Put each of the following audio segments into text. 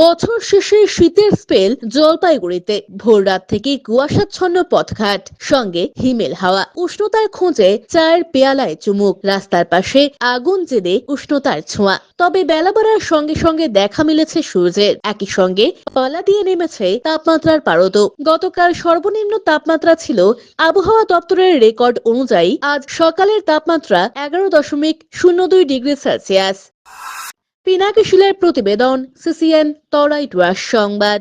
বছর শেষে শীতের স্পেল জলপাইগুড়িতে। ভোর রাত থেকে কুয়াশাচ্ছন্ন পথঘাট, সঙ্গে হিমেল হাওয়া। উষ্ণতার খোঁজে চায়ের পেয়ালায় চুমুক। রাস্তার পাশে আগুন জেদে উষ্ণতার ছোঁয়া। তবে বেলা বাড়ার সঙ্গে সঙ্গে দেখা মিলেছে সূর্যের। একই সঙ্গে পালা দিয়ে নেমেছে তাপমাত্রার পারদ গতকাল সর্বনিম্ন তাপমাত্রা ছিল আবহাওয়া দপ্তরের রেকর্ড অনুযায়ী আজ সকালের তাপমাত্রা এগারো দশমিক শূন্য দুই ডিগ্রি সেলসিয়াস। পিনাকি শিলের প্রতিবেদন, সিসিএন, তরাই ডুয়ার সংবাদ।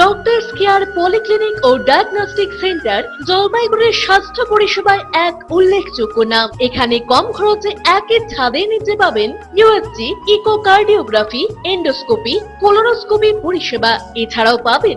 ডক্টরস কেয়ার পলিক্লিনিক ও ডায়াগনস্টিক সেন্টার জলপাইগুড়ির স্বাস্থ্য পরিষেবায় এক উল্লেখযোগ্য নাম। এখানে কম খরচে একই ছাদে নিতে পাবেন ইউএসজি ইকোকার্ডিওগ্রাফি এন্ডোস্কোপি কোলোনোস্কোপি পরিষেবা। এছাড়াও পাবেন